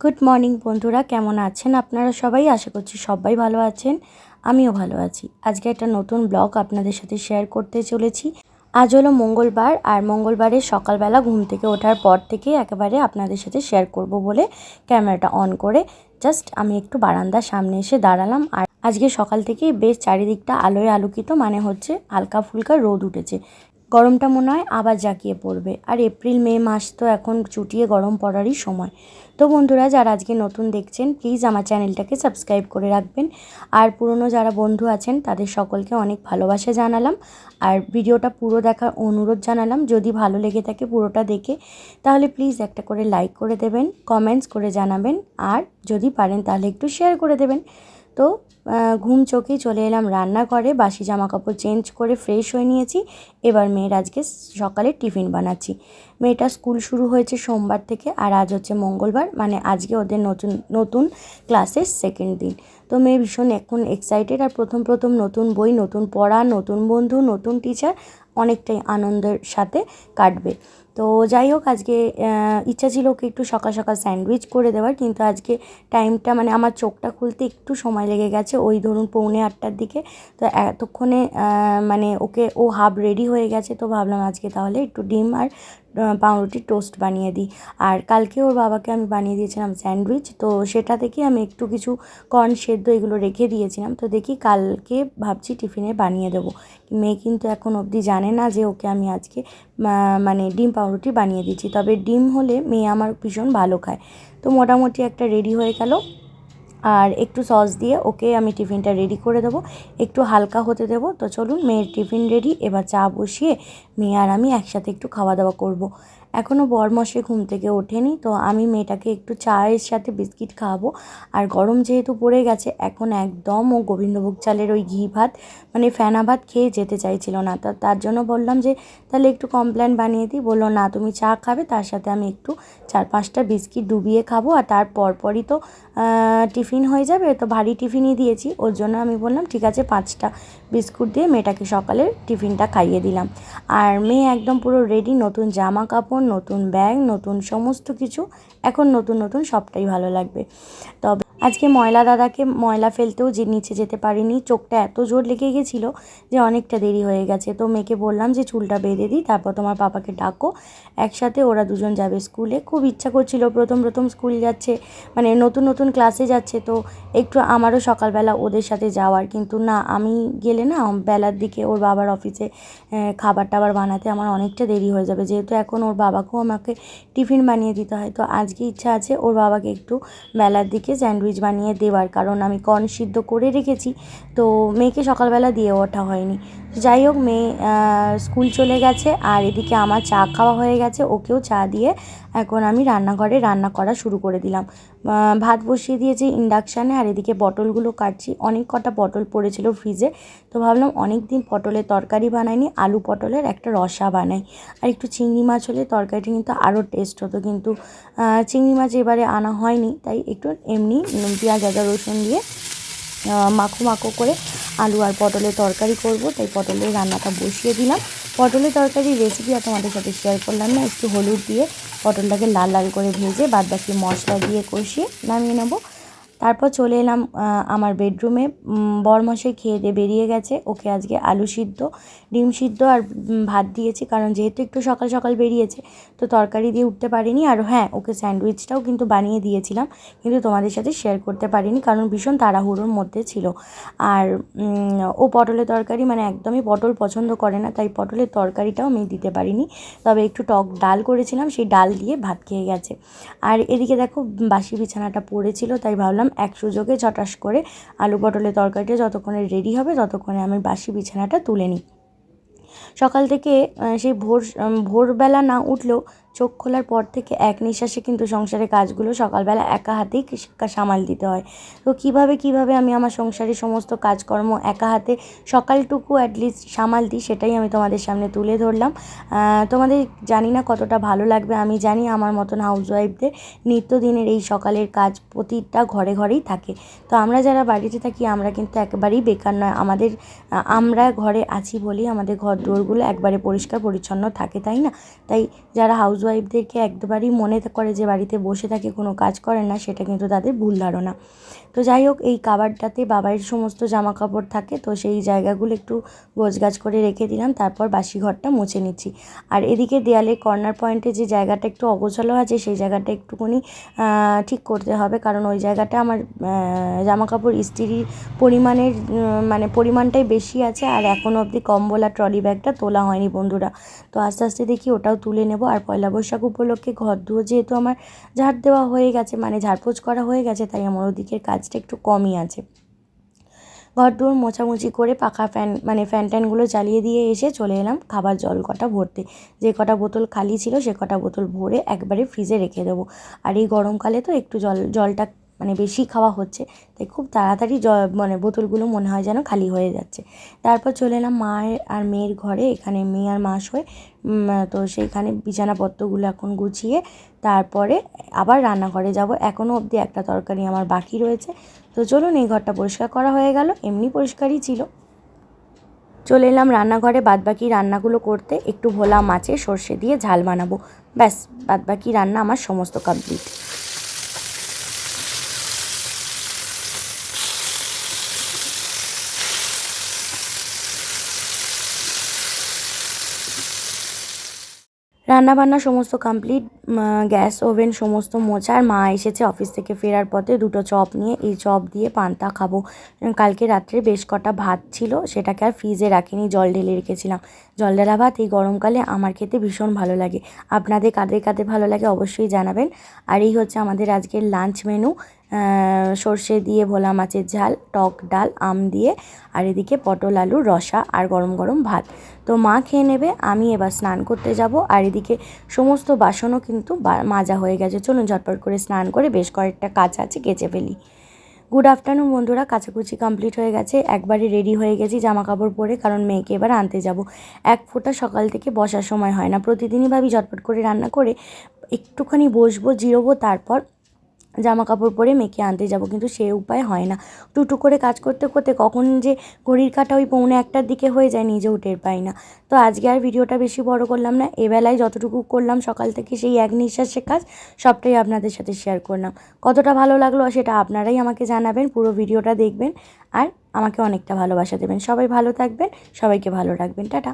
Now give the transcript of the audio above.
Good morning বন্ধুরা। কেমন আছেন আপনারা সবাই? আশা করছি সবাই ভালো আছেন। আমিও ভালো আছি। আজকে একটা নতুন ব্লগ আপনাদের সাথে শেয়ার করতে চলেছি। আজ হলো মঙ্গলবার, আর মঙ্গলবারের সকালবেলা ঘুম থেকে ওঠার পর থেকে একেবারে আপনাদের সাথে শেয়ার করব বলে ক্যামেরাটা অন করে জাস্ট আমি একটু বারান্দার সামনে এসে দাঁড়ালাম। আর আজকে সকাল থেকেই বেশ চারিদিকটা আলোয় আলোকিত মানে হচ্ছে হালকা ফুলকা রোদ উঠেছে। গরমটা মনে হয় আবার জাঁকিয়ে পড়বে। আর এপ্রিল, মে মাস তো এখন চুটিয়ে গরম পড়ারই সময়। তো বন্ধুরা, যারা আজকে নতুন দেখছেন প্লিজ আমার চ্যানেলটাকে সাবস্ক্রাইব করে রাখবেন। আর পুরনো যারা বন্ধু আছেন, তাদের সকলকে অনেক ভালোবাসা জানালাম। আর ভিডিওটা পুরো দেখার অনুরোধ জানালাম। যদি ভালো লেগে থাকে পুরোটা দেখে, তাহলে প্লিজ একটা করে লাইক করে দেবেন কমেন্টস করে জানাবেন। আর যদি পারেন, তাহলে একটু শেয়ার করে দেবেন। তো ঘুম চোখেই চলে এলাম রান্নাঘরে। বাসি জামা কাপড় চেঞ্জ করে ফ্রেশ হয়ে নিয়েছি। এবার মেয়ের আজকে সকালে টিফিন বানাচ্ছি। মেয়েটা স্কুল শুরু হয়েছে সোমবার থেকে আর আজ হচ্ছে মঙ্গলবার মানে আজকে ওদের নতুন নতুন ক্লাসের সেকেন্ড দিন। তো মেয়ে ভীষণ এখন এক্সাইটেড আর প্রথম প্রথম নতুন বই, নতুন পড়া, নতুন বন্ধু, নতুন টিচার অনেকটাই আনন্দের সাথে কাটবে। তো যাই হোক, আজকে ইচ্ছা ছিল ওকে একটু সকাল সকাল স্যান্ডউইচ করে দেওয়ার, কিন্তু আজকে টাইমটা মানে আমার চোখটা খুলতে একটু সময় লেগে গেছে ওই ধরুন পৌনে আটটার দিকে। তো এতক্ষণে মানে ওকে, ও হাফ রেডি হয়ে গেছে, তো ভাবলাম আজকে তাহলে একটু ডিম আর পাউরুটির টোস্ট বানিয়ে দিই। আর কালকে ওর বাবাকে আমি বানিয়ে দিয়েছিলাম স্যান্ডউইচ, তো সেটা থেকে আমি একটু কিছু কর্ন সেদ্ধ এগুলো রেখে দিয়েছিলাম। তো দেখি কালকে ভাবছি টিফিনে বানিয়ে দেবো। মেয়ে কিন্তু এখন অবধি জানে না যে ওকে আমি আজকে মানে ডিম পাউরুটি বানিয়ে দিচ্ছি। তবে ডিম হলে মেয়ে আমার ভীষণ ভালো খায়। তো মোটামুটি একটা রেডি হয়ে গেল। আর একটু সস দিয়ে ওকে আমি টিফিনটা রেডি করে দেবো। একটু হালকা হতে দেবো। তো চলুন, মেয়ের টিফিন রেডি এবার চা বসিয়ে মেয়ে আর আমি একসাথে একটু খাওয়া দাওয়া করব। এখনও বরমশে ঘুম থেকে ওঠেনি, তো আমি মেয়েটাকে একটু চায়ের সাথে বিস্কিট খাওয়াবো। আর গরম যেহেতু পড়ে গেছে, এখন একদম ও গোবিন্দভোগ চালের ওই ঘি ভাত মানে ফেনা ভাত খেয়ে যেতে চাইছিল না। তা তার জন্য বললাম যে, তাহলে একটু কমপ্লেন বানিয়ে দিই। বলল, না, তুমি চা খাবে, তার সাথে আমি একটু চার পাঁচটা বিস্কিট ডুবিয়ে খাব। আর তার পরপরই তো টিফিন হয়ে যাবে, তো ভারী টিফিনই দিয়েছি। ওর জন্য আমি বললাম, ঠিক আছে, পাঁচটা বিস্কুট দিয়ে মেয়েটাকে সকালে টিফিনটা খাইয়ে দিলাম। আর মেয়ে একদম পুরো রেডি নতুন জামা কাপড় নতুন ব্যাগ নতুন সমস্ত কিছু। এখন নতুন নতুন সবটাই ভালো লাগবে। তবে আজকে ময়লা দাদাকে ময়লা ফেলতেও যে নিচে যেতে পারিনি, চোখটা এত জোর লেগে গেছিল যে অনেকটা দেরি হয়ে গেছে। তো মেয়েকে বললাম যে চুলটা বেঁধে দিই, তারপর তোমার পাপাকে ডাকো, একসাথে ওরা দুজন যাবে স্কুলে। খুব ইচ্ছা করছিল, প্রথম প্রথম স্কুল যাচ্ছে মানে নতুন নতুন ক্লাসে যাচ্ছে, তো একটু আমারও সকালবেলা ওদের সাথে যাওয়ার। কিন্তু না, আমি গেলে না বেলার দিকে ওর বাবার অফিসে খাবার টাবার বানাতে আমার অনেকটা দেরি হয়ে যাবে। যেহেতু এখন ওর বাবাকেও আমাকে টিফিন বানিয়ে দিতে হয়, তো আজকে ইচ্ছা আছে ওর বাবাকে একটু বেলার দিকে স্যান্ডউইচ স্যান্ডউইচ বানিয়ে দেওয়ার কারণ আমি কর্ন সিদ্ধ করে রেখেছি। তো মেয়েকে সকালবেলা দিয়ে ওঠা হয়নি। যাই হোক, মেয়ে স্কুল চলে গেছে আর এদিকে আমার চা খাওয়া হয়ে গেছে। ওকেও চা দিয়ে এখন আমি রান্নাঘরে রান্না করা শুরু করে দিলাম। ভাত বসিয়ে দিয়েছি ইন্ডাকশানে আর এদিকে পটলগুলো কাটছি। অনেক কটা পটল পড়েছিল ফ্রিজে তো ভাবলাম অনেক দিন পটলের তরকারি বানাইনি, আলু পটলের একটা রসা বানাই। আর একটু চিংড়ি মাছ হলে তরকারিটা কিন্তু আরও টেস্ট হতো, কিন্তু চিংড়ি মাছ এবারে আনা হয়নি। তাই একটু এমনি পেঁয়াজ, আদা, রসুন দিয়ে মাখো মাখো করে আলু আর পটলের তরকারি করব। তাই পটলের রান্নাটা বসিয়ে দিলাম। পটলের তরকারির রেসিপি আর তোমাদের সাথে শেয়ার করলাম না, একটু হলুদ দিয়ে পটলটাকে লাল লাল করে ভেজে বাদ বাকি মশলা দিয়ে কষিয়ে নামিয়ে নেব। তারপর চলে এলাম আমার বেডরুমে। বরমশাই খেয়ে দিয়ে বেরিয়ে গেছে। ওকে আজকে আলু সিদ্ধ, ডিম সিদ্ধ আর ভাত দিয়েছি। কারণ যেহেতু একটু সকাল সকাল বেরিয়েছে, তো তরকারি দিয়ে উঠতে পারিনি। আর হ্যাঁ ওকে স্যান্ডউইচটাও কিন্তু বানিয়ে দিয়েছিলাম, কিন্তু তোমাদের সাথে শেয়ার করতে পারিনি, কারণ ভীষণ তাড়াহুড়োর মধ্যে ছিল। আর ও পটলের তরকারি মানে একদমই পটল পছন্দ করে না, তাই পটলের তরকারিটাও আমি দিতে পারিনি। তবে একটু টক ডাল করেছিলাম, সেই ডাল দিয়ে ভাত খেয়ে গেছে। আর এদিকে দেখো, বাসি বিছানাটা পড়েছিল, তাই ভাবলাম এক সুযোগে ছটাস করে আলু পটলের তরকারিটা যতক্ষণে রেডি হবে, ততক্ষণে আমি বাসি বিছানাটা তুলে নিই। সকাল থেকে সেই ভোর ভোরবেলা না উঠলেও চোখ খোলার পর থেকে এক নিঃশ্বাসে কিন্তু সংসারের কাজগুলো সকালবেলা একা হাতেই সামাল দিতে হয়। তো কীভাবে কীভাবে আমি আমার সংসারের সমস্ত কাজকর্ম একা হাতে সকালটুকু অ্যাটলিস্ট সামাল দিই, সেটাই আমি তোমাদের সামনে তুলে ধরলাম। তোমাদের জানি না কতটা ভালো লাগবে। আমি জানি আমার মতন হাউসওয়াইফদের নিত্যদিনের এই সকালের কাজ প্রতিটা ঘরে ঘরেই থাকে। তো আমরা যারা বাড়িতে থাকি, আমরা কিন্তু একেবারেই বেকার নয়। আমাদের আমরা ঘরে আছি বলেই আমাদের ঘর দুয়ারগুলো একবারে পরিষ্কার পরিচ্ছন্ন থাকে, তাই না? তাই যারা হাউস ওয়াইফদেরকে একবারই মনে করে যে বাড়িতে বসে থাকে, কোনো কাজ করে না, সেটা কিন্তু তাদের ভুল ধারণা। তো যাই হোক, এই কাবারটাতে বাবাইয়ের সমস্ত জামা কাপড় থাকে, তো সেই জায়গাগুলো একটু গোছগাছ করে রেখে দিলাম, তারপর বাসি ঘরটা মুছে নিচ্ছি। আর এদিকে দেয়ালে কর্নার পয়েন্টে যে জায়গাটা একটু অগোছালো আছে, সেই জায়গাটা একটুখানি ঠিক করতে হবে, কারণ ওই জায়গাটা আমার জামা কাপড় ইস্ত্রির পরিমাণের মানে পরিমাণটাই বেশি আছে, আর এখনও অবধি কম্বল আর ট্রলি ব্যাগটা তোলা হয়নি বন্ধুরা। তো আস্তে আস্তে দেখি ওটাও তুলে নেব, আর পয়লা বৈশাখ উপলক্ষে ঘর দুয়ো যেহেতু আমার ঝাড় দেওয়া হয়ে গেছে মানে ঝাড়পোছ করা হয়ে গেছে, তাই আমার ওদিকের কাজটা একটু কমই আছে। ঘর দুয়ার মোছামুছি করে পাখা ফ্যান মানে ফ্যান ট্যানগুলো চালিয়ে দিয়ে এসে চলে এলাম খাবার জল কটা ভরতে। যে কটা বোতল খালি ছিল সে কটা বোতল ভরে একবারে ফ্রিজে রেখে দেবো। আর এই গরমকালে তো একটু জল, জলটা মানে বেশি খাওয়া হচ্ছে, তাই খুব তাড়াতাড়ি জ মানে বোতলগুলো মনে হয় যেন খালি হয়ে যাচ্ছে। তারপর চলে এলাম মায়ের আর মেয়ের ঘরে, এখানে মেয়ে আর মা শোয়। তো সেইখানে বিছানাপত্রগুলো এখন গুছিয়ে তারপরে আবার রান্নাঘরে যাব। এখনও অবধি একটা তরকারি আমার বাকি রয়েছে। তো চলুন এই ঘরটা পরিষ্কার করা হয়ে গেল, এমনি পরিষ্কারই ছিল। চলে এলাম রান্নাঘরে, বাদবাকি রান্নাগুলো করতে, একটু ভোলা মাছে সর্ষে দিয়ে ঝাল বানাবো। ব্যাস, বাদবাকি রান্না আমার সমস্ত কমপ্লিট রান্নাবান্না সমস্ত কমপ্লিট গ্যাস ওভেন, সমস্ত মোছা আর মা এসেছে অফিস থেকে ফেরার পথে দুটো চপ নিয়ে। এই চপ দিয়ে পান্তা খাব। কালকে রাত্রে বেশ কটা ভাত ছিল, সেটাকে আর ফ্রিজে রাখিনি, জল ঢেলে রেখেছিলাম। জল ঢালা ভাত এই গরমকালে আমার খেতে ভীষণ ভালো লাগে। আপনাদের কাদের কাদের ভালো লাগে অবশ্যই জানাবেন। আর এই হচ্ছে আমাদের আজকের লাঞ্চ মেনু সর্ষে দিয়ে ভোলা মাছের ঝাল, টক ডাল, আম দিয়ে, আর এদিকে পটল আলুর রসা আর গরম গরম ভাত। তো মা খেয়ে নেবে, আমি এবার স্নান করতে যাব। আর এদিকে সমস্ত বাসনও কিন্তু মাজা হয়ে গেছে। চলুন ঝটপট করে স্নান করে বেশ কয়েকটা কাজ আছে কেচে ফেলি। গুড আফটারনুন বন্ধুরা। কাছাকুচি কমপ্লিট হয়ে গেছে। একবারে রেডি হয়ে গেছি জামা কাপড় পরে, কারণ মেয়েকে এবার আনতে যাব। এক ফোঁটা সকাল থেকে বসার সময় হয় না। প্রতিদিনই ভাবি ঝটপট করে রান্না করে একটুখানি বসবো, জিরোবো, তারপর জামা কাপড় পরে মেখে আনতে যাব, কিন্তু সে উপায় হয় না। টুটু করে কাজ করতে করতে কখন যে ঘড়ির কাটা ওই পৌনে একটার দিকে হয়ে যায়, নিজেও টের পাই না। তো আজকে আর ভিডিওটা বেশি বড় করলাম না এবেলায় যতটুকু করলাম, সকাল থেকে সেই এক নিঃশ্বাসের কাজ, সবটাই আপনাদের সাথে শেয়ার করলাম। কতটা ভালো লাগল সেটা আপনারাই আমাকে জানাবেন, পুরো ভিডিওটা দেখবেন, আর আমাকে অনেকটা ভালোবাসা দেবেন। সবাই ভালো থাকবেন, সবাইকে ভালো রাখবেন। টাটা।